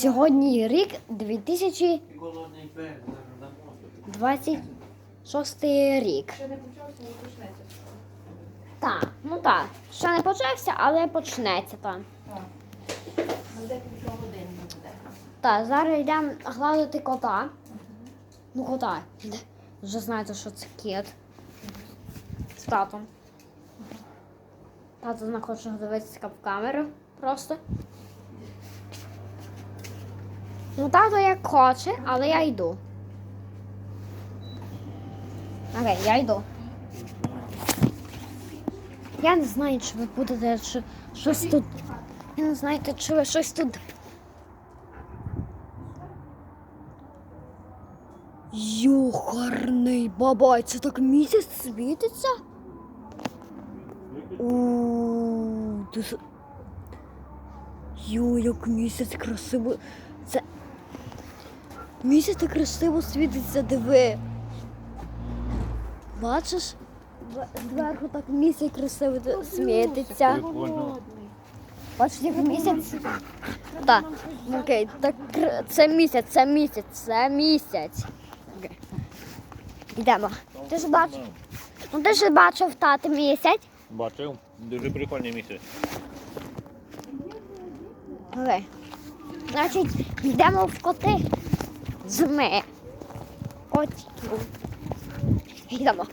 Сьогодні рік 2026 Голодний пес, зараз дамо. рік. Ще не почався, не почнеться. Так, ну так. Ще не почався, але почнеться там. Так, зараз йдемо гладити кота. Ну, кота. Вже знаєте, що це кіт. З татом. Тато не хоче дивитися в камеру просто. Ну, тато як хоче, але я йду. Окей, я йду. Я не знаю, чи ви будете чи щось тут. Я не знаю, чи ви щось тут Юхарний бабай, це так місяць світиться? У, ти Йо, як місяць красиво. Це. Місяць так красиво світиться, диви. Бачиш? Зверху так місяць красиво світиться. Бачиш, як місяць. Так, окей, так це місяць, це місяць, це місяць. Окей. Йдемо. Ти ж бачив? Ну ти ж бачив тати місяць. Бачив? Дуже прикольний місяць. Окей. Значить, йдемо в коти з ми. Котів. Йдемо.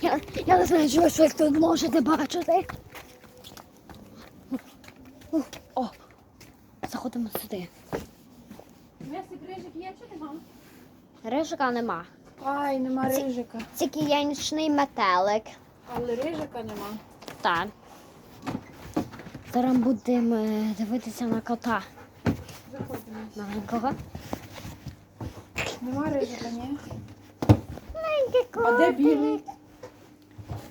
Я, я не знаю, чи ви тут можете бачити. О, заходимо сюди. М'ясик рижик є чи нема? Рижика нема. Ай, нема Ці- рижика. Тільки є нічний метелик. Але рижика нема. Так. Зараз будемо е, дивитися на кота Заходимо. маленького. Нема рижика, ні? Маленький А де білий?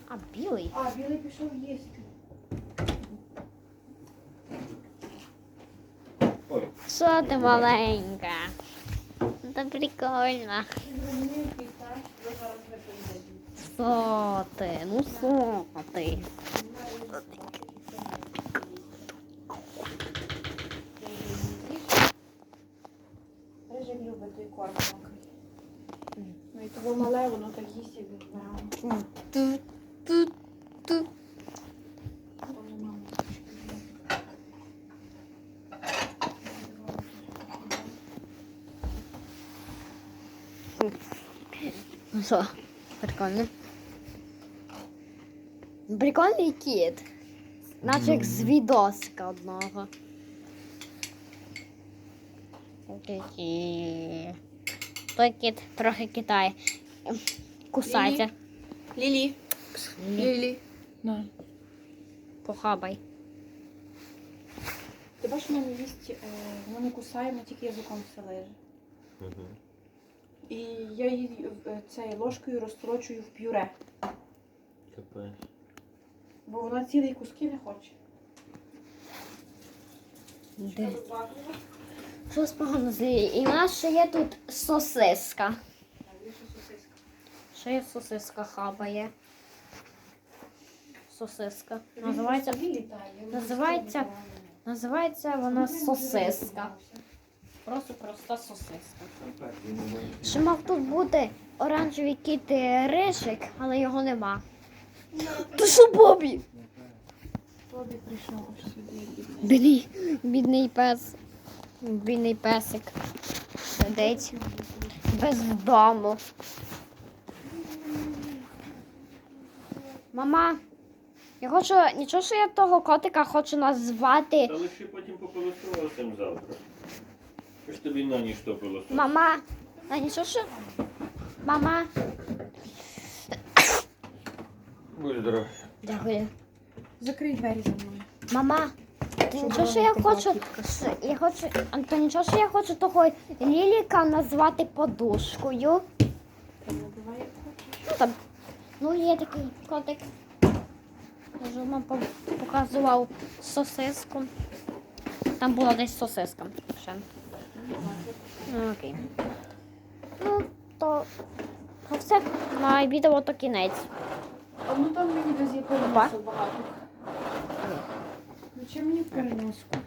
А білий? А, білий пішов їсти. Ой, Що ти маленька? Це прикольно. Мілкий, так? Ви зараз не прийдете. Що ти? Ну що ти? Рижик любить той корм мокрий. Ну і того мале, воно так їсть, як відбирає. Тут, тут, тут. Ну що, прикольно. Прикольний кіт. Наче як з відосика одного. Той кіт трохи китає. Кусається. Лілі. Лілі. На. Похабай. Ти бачиш, в мене їсть, е, не кусає, ми тільки язиком все леже. Угу. І я її е, цією ложкою розтрочую в пюре, Капець. бо вона цілі куски не хоче. Де? Щось погано з нею. І в нас ще є тут сосиска. Ще є сосиска хабає. Сосиска. Називається, називається- називається вона сосиска. Просто проста сосиска. Ще мав тут бути оранжевий кіт рижик, але його нема. Ти що, Бобі? Тобі прийшов сюди. Бідний, бідний пес. Бідний песик. Сидить без дому. Мама, я хочу, нічого, що я того котика хочу назвати. Та лише потім попилострувався завтра. Що ж тобі на ніч то? Мама, а нічого, що. Мама. Будь здоров. Дякую. Закрий двері за мною. Мама, ти нічого, що я хочу. Я хочу. а, То нічого, що я хочу того ліліка назвати подушкою. Ну, там, ну, є такий котик. Я вам показував сосиску. Там була десь сосиска ще. Ну, окей. Ну, то, то все. На відео то кінець. А ну там мені десь є багато. Зачем мені переноску?